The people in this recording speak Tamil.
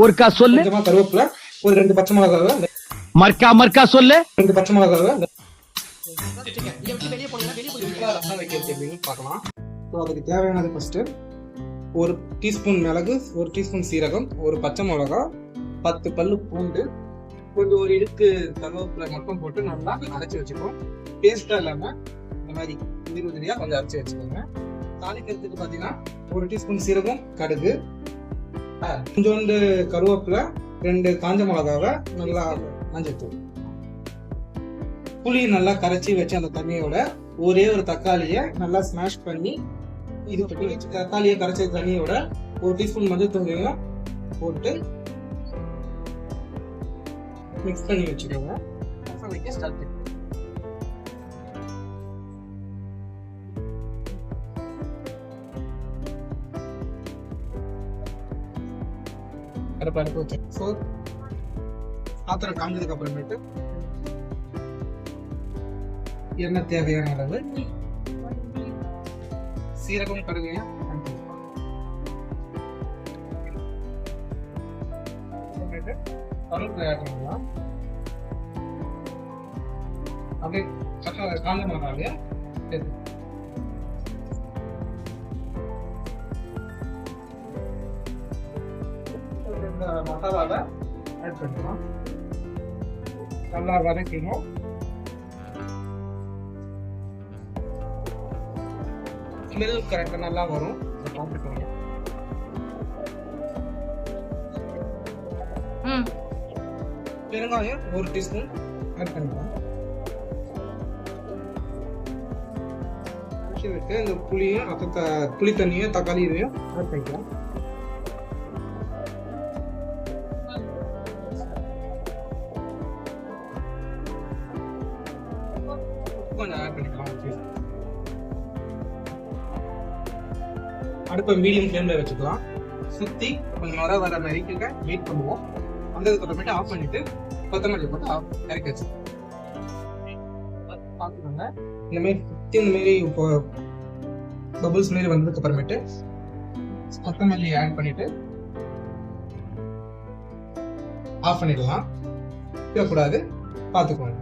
ஒருக்கா சொல்லு. கொஞ்சமா கருவேப்பிலை ஒரு ரெண்டு பச்சை மிளகாவை மர்க்கா மர்க்கா சொல்லு. ரெண்டு பச்சை மிளகாவை பார்க்கலாம் ஸோ அதுக்கு தேவையானது ஃபர்ஸ்ட் ஒரு டீஸ்பூன் மிளகு ஒரு டீஸ்பூன் சீரகம் ஒரு பச்சை மிளகா பத்து பல்லு பூண்டு கொஞ்சம் ஒரு இடுக்கு கருவேப்பிலை மட்டும் போட்டு நல்லா அரைச்சி வச்சுப்போம். பேஸ்டா இல்லாம இந்த மாதிரி உதிரி உதிரியா கொஞ்சம் அரைச்சி வச்சுக்கோங்க. தாளிக்கிறதுக்கு பார்த்தீங்கன்னா ஒரு டீஸ்பூன் சீரகம் கடுகு கொஞ்சோண்டு கருவேப்பிலை ரெண்டு காஞ்ச மிளகாவை நல்லா மஞ்சள் தூள் புளி நல்லா கரைச்சி வச்சு அந்த தண்ணியோட ஒரே ஒரு தக்காளியை நல்லா ஸ்மாஷ் பண்ணி இது பண்ணி வச்சு தக்காளியை கரைச்ச தண்ணியோட ஒரு டீஸ்பூன் மஞ்சள் தூளையும் போட்டு மிக்ஸ் பண்ணி வச்சுக்கோங்க. ஸ்டார்ட் பண்ணி அடுப்பு ஸோ பாத்திரம் காஞ்சதுக்கு அப்புறமேட்டு எண்ணெய் தேவையான அளவு? சீரகம் கடுகையும் add கருவேப்பிலை பண்ணலாம். அப்படியே பச்சை காஞ்ச மிளகாவே மசாலாவை ஆட் பண்ணிக்கலாம். நல்லா வதக்கணும் ஸ்மெல் கரெக்டாக நல்லா வரும். பார்த்துக்கோங்க பெருங்காயம் ஒரு டீஸ்பூன் ஆட் பண்ணிக்கலாம். இந்த புளியும் புளி தண்ணியும் தக்காளி இதையும் ஆட் பண்ணிக்கலாம். கொஞ்சம் ஆட் பண்ணிக்கலாம். அடுப்பை மீடியம் ஃப்ளேம்ல வச்சுக்கலாம். சுத்தி கொஞ்சம் வர வர வரைக்கும் வெயிட் பண்ணுவோம். வந்ததுக்கு அப்புறமேட்டு ஆஃப் பண்ணிட்டு கொத்தமல்லி போட்டு ஆஃப் இறக்கி வச்சு பார்த்துக்கோங்க. இந்த மாதிரி சுத்தி இந்த மாதிரி இப்போ பபுள்ஸ் மாதிரி வந்ததுக்கு அப்புறமேட்டு கொத்தமல்லி ஆட் பண்ணிட்டு ஆஃப் பண்ணிடலாம். கூடாது பார்த்துக்கோங்க.